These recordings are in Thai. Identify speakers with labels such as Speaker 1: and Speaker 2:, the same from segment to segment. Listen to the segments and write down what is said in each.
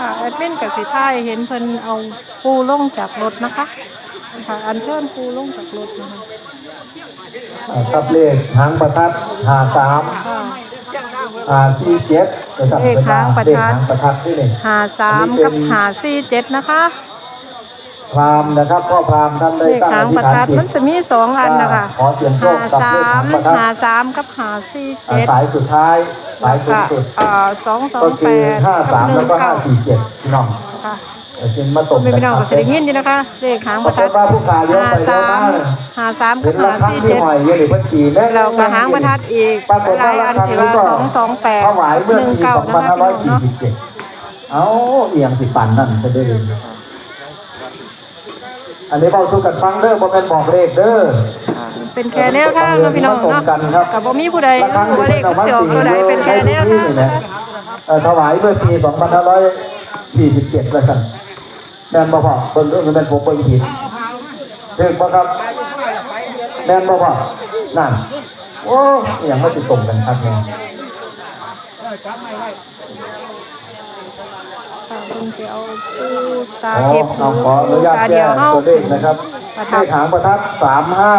Speaker 1: ค่ะแอดมินกับสีท้ายเห็นเพิ่นเอาปูลงจากรถนะคะค่ะอันเชิญปูลงจากรถนะคะ
Speaker 2: อ่าครับเลขหางประทัดหาสาม
Speaker 1: ค่ะ
Speaker 2: หาสี่เจ็ดนะครับ
Speaker 1: เลขหางประทัด
Speaker 2: เลขหางประทัดที่นี่
Speaker 1: หาสามกับหาสี่เจ็ดนะคะ
Speaker 2: พราหมณ์นะครับพ่อพราหมณ์ท่านได้
Speaker 1: เลข
Speaker 2: ตั้ง
Speaker 1: หา
Speaker 2: องธิ
Speaker 1: ประ
Speaker 2: ษฐาน
Speaker 1: ทัด
Speaker 2: จิ
Speaker 1: มัน
Speaker 2: ต
Speaker 1: จะมีสองอันนะคะ
Speaker 2: ขอเสียงโชค
Speaker 1: หา
Speaker 2: กับ
Speaker 1: สา
Speaker 2: เลขหามงประทัด
Speaker 1: หาสามกับหาสี่
Speaker 2: อ่า
Speaker 1: เจ็ด
Speaker 2: สายสุดท้ายสายสูง
Speaker 1: ค่ะ
Speaker 2: สุด
Speaker 1: อ่าสองสอ
Speaker 2: ก็
Speaker 1: งแป
Speaker 2: คือ
Speaker 1: ด
Speaker 2: ห้า
Speaker 1: กั
Speaker 2: สาม
Speaker 1: บห
Speaker 2: แล้
Speaker 1: นึ่
Speaker 2: ว
Speaker 1: ง
Speaker 2: ก็
Speaker 1: เก้า
Speaker 2: ห้าสี่เจ็ดพี่น้อง
Speaker 1: ค่ะ
Speaker 2: เดี๋ยวจึงมาตก
Speaker 1: ไม่
Speaker 2: กัน
Speaker 1: พี่น้อง
Speaker 2: ค
Speaker 1: ก็
Speaker 2: รับ
Speaker 1: จะได้ยินดีนะคะ เลขหาง
Speaker 2: ป
Speaker 1: ป
Speaker 2: รา
Speaker 1: ระ
Speaker 2: ก
Speaker 1: ทั
Speaker 2: ฏ
Speaker 1: ด
Speaker 2: ว่าผู้ขายเยอะ
Speaker 1: หา
Speaker 2: ไปเยอะ
Speaker 1: สาม
Speaker 2: มากเลย
Speaker 1: หาสามกั
Speaker 2: เห็
Speaker 1: บ
Speaker 2: นรา
Speaker 1: หา
Speaker 2: คา
Speaker 1: สี่
Speaker 2: ที่
Speaker 1: เจ็ด
Speaker 2: หอยเยอะหรือเพิ่นจีแน่
Speaker 1: เราก็หางประทัดอีก
Speaker 2: ปรากฏ
Speaker 1: ห
Speaker 2: ว่า
Speaker 1: ลาย
Speaker 2: รา
Speaker 1: อัน
Speaker 2: คา
Speaker 1: ที่
Speaker 2: นี้
Speaker 1: ว่า
Speaker 2: ก็
Speaker 1: สองสองแปด
Speaker 2: ถวายเมื่อ
Speaker 1: หนึ่ง
Speaker 2: ปี
Speaker 1: เก้านะคะพี่น้องเนาะ
Speaker 2: 2547เอาเอียงสิปันนั่นจะได้เลย อันนี้บอกทุกกันฟังเด้อบ่แม่นบอกเลขเด้อ
Speaker 1: เป็นแค่แนวทางเนาะพี่น้องเนาะ
Speaker 2: กันครับ
Speaker 1: กับบ่มีผู้ใด
Speaker 2: ละครั้ง
Speaker 1: รู้ว่าเลขเสี่ยวตัวใดเป็นแค่แนวทาง
Speaker 2: นี่นะเอ่อถวายเมื่อปี2547แล้วกันแม่นบ่พอเบิ่งเรื่องนั้นผมเบิ่งผิดถูกบ่ครับแม่นบ่พอนั่นโอ้อหยังมาสิตรงกันครับเนี่ย
Speaker 1: ค่ะเพิ่นสิเอาปูตา
Speaker 2: อ๋อ
Speaker 1: ทิพย์
Speaker 2: เอาขออนุญาต
Speaker 1: ตา
Speaker 2: แจ้
Speaker 1: เดียวเฮา
Speaker 2: ตัวเลขนะครับ
Speaker 1: ประ
Speaker 2: เล
Speaker 1: ทับ
Speaker 2: ขหางประทัดสามห้า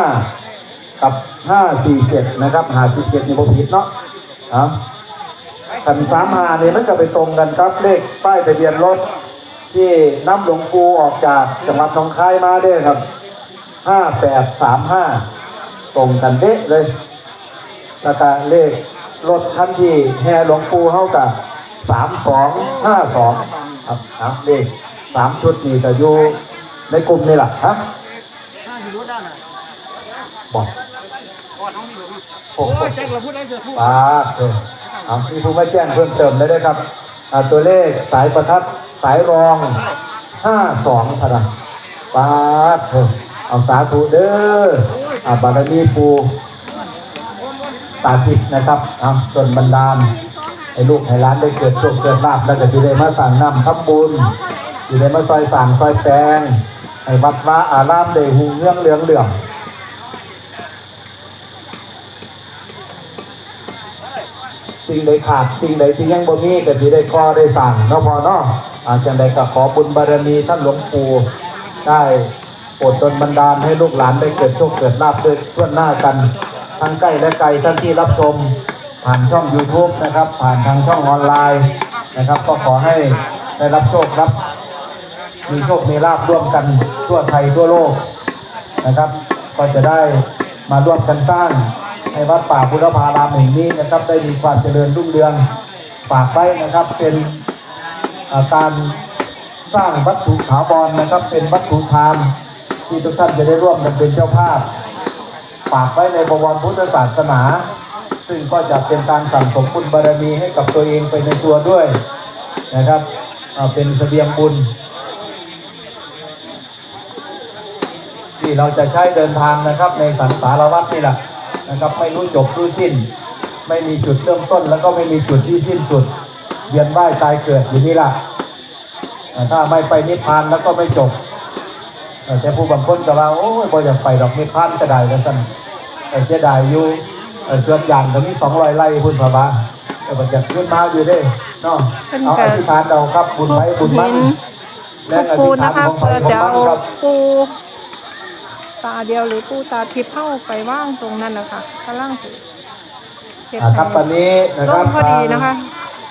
Speaker 2: กับห้าสี่เจ็ดนะครับหาสี่เจ็ดนี่ผมผิดเนาะอะขันสามหาเนี่ยมันก็ไปตรงกันครับเลขป้ายทะเบียนรถ ที่น้ำหลวงปูออกจากจังหวัดหนองคายมาเด้อครับห้าแปดสามห้าตรงกันเด๊ะเลยแล้วก็เลขรถคันที่แห่หลวงปูเท่ากับสามสองห้าสอง ครับครับเลขสามชุดนี่ก็อยู่ในกลุ่มนี่แหละครับบอกโอ้โหปาดเลยเอาที่ผู้มาแจ้งเพิ่มเติมได้เลยครับอ่าตัวเลขสายประทัดสายรองห้าสองพนันปาดเถอะเอาสาธุเด้ออาบารมีปูตาทิพย์นะครับอะส่วนบรรดาล ให้ลูกให้ร้านได้เกิดโชคเกิดลาภแล้วก็จะได้มาสั่งน้ำทับบุญจะได้มาซอยสั่งซอยแปงให้วัดว่าอารามได้หูเรื่องเหลืองเหลืองสิ่งใดขาดสิ่งใดที่ยังบ่มีก็สิได้ข้อได้สั่งเนาะพอเนาะอาจังใดก็ขอบุญบารมีท่านหลวงปู่ได้โปรดดลบันดาลให้ลูกหลานได้เกิดโชคเกิดลาภด้วยทั่วหน้ากัน ทั้งใกล้และไกลท่านที่รับชม ผ่านช่อง YouTube นะครับ ผ่านทางช่องออนไลน์นะครับ ก็ขอให้ได้รับโชครับ มีโชคมีลาภร่วมกันทั่วไทยทั่วโลกนะครับ ก็จะได้มาร่วมกันสร้างให้วัดป่าพุทธพารามแห่งนี้นะครับ ได้มีความเจริญรุ่งเรืองฝากไว้นะครับ เป็นาการสร้างวัตถุถาวรนะครับ เป็นวัตถุทานที่ทุกท่านจะได้ร่วมกันเป็นเจ้าภาพฝากไว้ในบวรพุทธศาสนา ซึ่งก็จะเป็นการสั่งสมบุญบารมีให้กับตัวเองไปในตัวด้วยนะครับเป็นเสบียงบุญ ที่เราจะใช้เดินทางนะครับในสังสารวัฏนี่แหละนะครับไม่รู้จบรู้สิ้น ไม่มีจุดเริ่มต้น แล้วก็ไม่มีจุดที่สิ้นสุดเวียนว่ายตายเกิดอยู่นี่ละอ่าถ้าไม่ไปนิพพานแล้วก็ไม่จบ แต่ผู้บางคนก็ว่าโอ้ยบ่อยากไปดอกนิพพานก็ได้แล้วสั่นแต่เสียดายอยู่ เอ่อเกือบอย่างก็มีสองร้อยไร่พุ่นพระบาแต่บ่อยากขึ้นมาอยู่เด้เนาะ
Speaker 1: เป็น
Speaker 2: เอา
Speaker 1: กา
Speaker 2: อ
Speaker 1: ร
Speaker 2: ธิษฐานเราครับบุญไว้บุญมั่น
Speaker 1: หิน
Speaker 2: และอ
Speaker 1: ปู
Speaker 2: ธิษฐาน
Speaker 1: นะคะ
Speaker 2: ของใคร
Speaker 1: เพื่อ
Speaker 2: ของ
Speaker 1: จะ
Speaker 2: มัน
Speaker 1: เอา
Speaker 2: ครับ
Speaker 1: ปูตาเดียวหรือปูตาทิพย์เข้าไปว่างตรงนั้นนะคะกำลังสิเก็บ
Speaker 2: อ่าครับตอนนี้นะ
Speaker 1: ล
Speaker 2: ครั
Speaker 1: ง
Speaker 2: บ
Speaker 1: พอดี
Speaker 2: ทาง
Speaker 1: นะคะ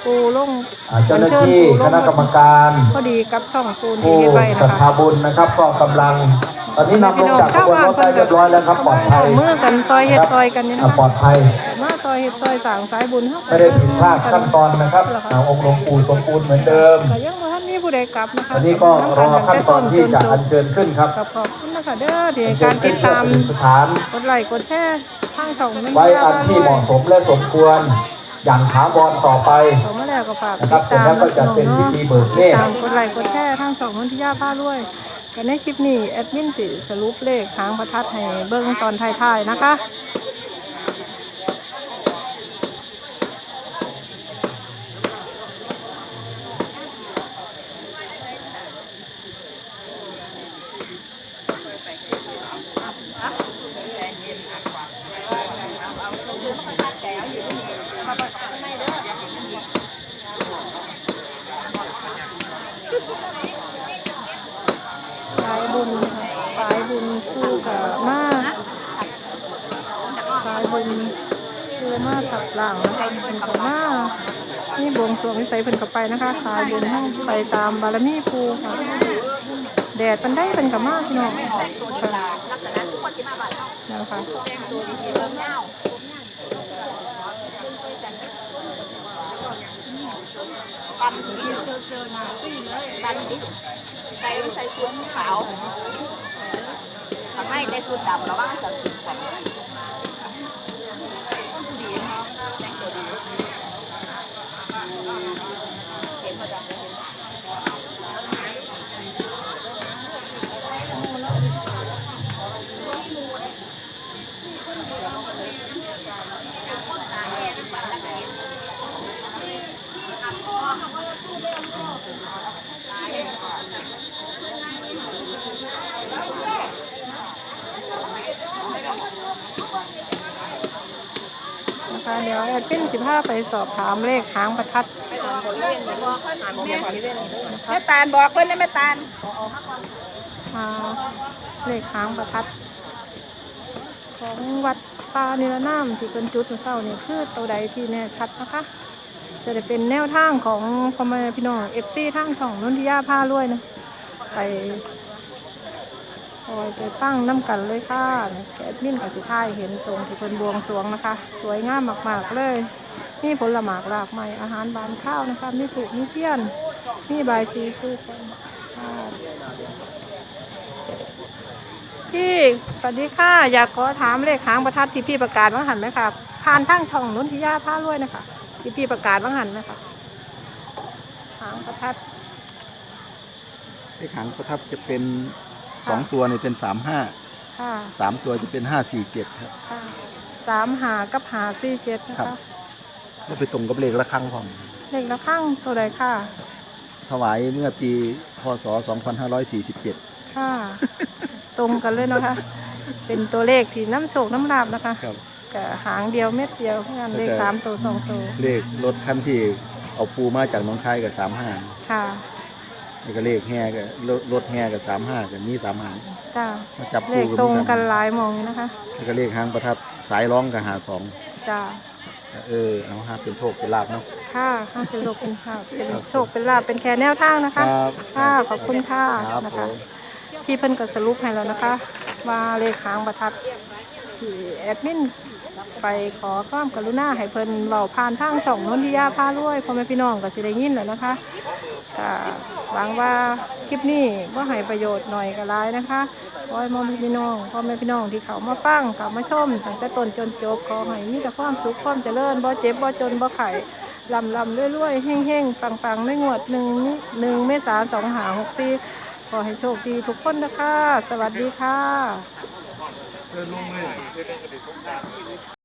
Speaker 1: ปูลง
Speaker 2: อ่าเจ้าหน้า
Speaker 1: อัญชิญ
Speaker 2: ที่
Speaker 1: ปูล
Speaker 2: ค
Speaker 1: ง
Speaker 2: ณะกรรมการ
Speaker 1: พอดีกับช่องปูนที่
Speaker 2: ผู้
Speaker 1: เฮ็ดไว้
Speaker 2: ศรั
Speaker 1: นะ
Speaker 2: ท
Speaker 1: คะ
Speaker 2: ธาบุญนะครับก็กำลังต อนนี้นำลงจากขบวนรถได้เรียบร้อยแล้วครับปลอดภัย
Speaker 1: มือกันซอยเฮ็ดซอยกันนี่นะ
Speaker 2: อ่า
Speaker 1: คะ
Speaker 2: ปลอดภัย
Speaker 1: มาซอยเฮ็ดซอยสร้างสายบุญเฮา
Speaker 2: ไม่ได้ผิดพลาดขั้นตอนนะครับอ่าองค์หลวงปู่สมบูรณ์เหมือนเดิม
Speaker 1: ก็ยังบ่ทันมีผู้ใดกลับนะคะ
Speaker 2: อันนี้ก็รอขั้นตอนที่จะอัญเชิญขึ้นครับ
Speaker 1: ขอบคุณนะคะเด้อที่
Speaker 2: อั
Speaker 1: ให้
Speaker 2: ญเชิ
Speaker 1: กา
Speaker 2: ญ
Speaker 1: ร
Speaker 2: ขึ้
Speaker 1: ติ
Speaker 2: น
Speaker 1: ด
Speaker 2: เพื่อ
Speaker 1: ตาม
Speaker 2: เป็นสถาน
Speaker 1: กดไลค์กดแชร์ทางช่องนั้น
Speaker 2: ไว้อันที่เหมาะสมและสมควรอย่างถาวรต่อไป
Speaker 1: เขามาแล้วก็ฝาก
Speaker 2: นะครับ
Speaker 1: ติดตาม
Speaker 2: เสร็จแล้วก็จะเป็นพิธีเบิกเนตร
Speaker 1: ตามกดไลค์กดแชร์ทางช่องนันทิยาผ้าด้วย กันในคลิปนี้แอดมินสิสรุปเลขค้างประทัดให้เบิ้งตอนไทยๆนะคะ สายบุญคู่กับมาสายบุญคู่มาตับหลังนะคะเพิ่นกับมานี่บวงสรวงนิสัยเพิ่นกับไปนะคะสายบุญให้ไปตามบารมีภูค่ะแดดมันได้เป็นกับมากพี่น้องค่ะนะคะ
Speaker 3: ใส่ใส่ชุดขาวทำ ไม่ใส่ชุดดำระวังจะสุดกัน เดี๋
Speaker 1: ยวแอดเป็นสิบห้าไปสอบถามเลขหางประทัด
Speaker 3: แม่ตาลบอกเพื่อนนะแม่ตาล
Speaker 1: มาเลขหางประทัด ของวัดป่านิรนามที่เป็นจุดเมื่อเช้านี่คือตัวใดที่แน่ชัดนะคะ จะได้เป็นแนวทางของพ่อแม่พี่น้องเอฟซีทางช่องนนทิยาผ้าล้วยนะไปค อยไปตั้งน้ำกันเลยค่ะแกดมินกับสุท้ายเห็นตรงที่เป็นบวงสรวงนะคะ สวยงามมากๆเลย มีผลหมากหลากใหม่อาหารบานข้าวนะคะ มีถูกมีเทียน มีใบายสีคู่กันค่ะพี่สวัสดีค่ะ อยากขอถามเลขหางประทัดที่พี่ประกาศว่างหันไหมคะผ่านทางช่องนุนทิยาผ้าล้วยนะคะที่พี่ประกาศว่างหันไหมคะหางประทัด
Speaker 2: เลขหางประทับจะเป็น สองตัวเนี่ยเป็นสามห้า
Speaker 1: ค่ะ
Speaker 2: สามตัวจะเป็นห้าสี่เจ็ดครับ
Speaker 1: ค่ะสามหากับหาสี่เจ็ดนะ
Speaker 2: ครั
Speaker 1: คะ
Speaker 2: บ ก็ไปตรงกับเลขละครั้งพร้อม
Speaker 1: เลขละข้างตัวใดค่ะ
Speaker 2: ถวายเมื่อปีพศ2547
Speaker 1: ค่ะ ตรงกันเลยเนาะคะ เป็นตัวเลขที่น้ำโชคน้ำลาบนะคะ
Speaker 2: ครับ
Speaker 1: กับหางเดียวเม็ดเดียวเท่านั้นเลข
Speaker 2: แล้วก็
Speaker 1: สามตัวสองตัว
Speaker 2: เลขรถคันที่เอาปูมาจากหน้องคายกับ35
Speaker 1: ค่ะ
Speaker 2: นี่ก็เลขแห่กับรถรถแห่กับ35กับนี่35
Speaker 1: จ้า
Speaker 2: มาจับ
Speaker 1: เล
Speaker 2: ปู
Speaker 1: ข
Speaker 2: กับ
Speaker 1: ตรง
Speaker 2: มี
Speaker 1: กัน
Speaker 2: 35
Speaker 1: หลายหมองอยู่นะคะ
Speaker 2: แล้วก็เลขหางประทับสายร้องกับหาสอง
Speaker 1: จ้า
Speaker 2: เออเอาหาเป็นโชคเป็นลาบเนาะ
Speaker 1: ค่ะข้าเป็นโลกเป็นค่ะเป็นโชคเป็นลาบเป็นแค่แนวทางนะคะ
Speaker 2: ครับ
Speaker 1: ค่ะขอบคุณค่ะ
Speaker 2: ครับ
Speaker 1: นะ
Speaker 2: ผ
Speaker 1: คะ
Speaker 2: ม
Speaker 1: พี่เพิ่นก็สรุปให้แล้วนะคะ ว่าเลขหางประทัด ที่แอดมินไปขอความกรุณาให้เพิ่นเบาผ่านทางช่องนนทิยาพารวยพ่อแม่พี่น้องก็สิได้ยินแล้วนะคะก็หวังว่าคลิปนี้ว่าให้ประโยชน์หน่อยก็ร้ายนะคะขอให้พ่อแม่พี่น้องพ่อแม่พี่น้องที่เขามาฟังเขามาชมตั้งแต่ต้นจนจบขอให้มีแต่ความสุขความเจริญบ่เจ็บบ่จนบ่ไข่ลำลำเรื่อยๆเฮ่งๆปังๆในงวดหนึ่งหนึ่งเมษาสองหาหกสี่ขอให้โชคดีทุกคนนะคะ สวัสดีค่ะ เดินลงเลย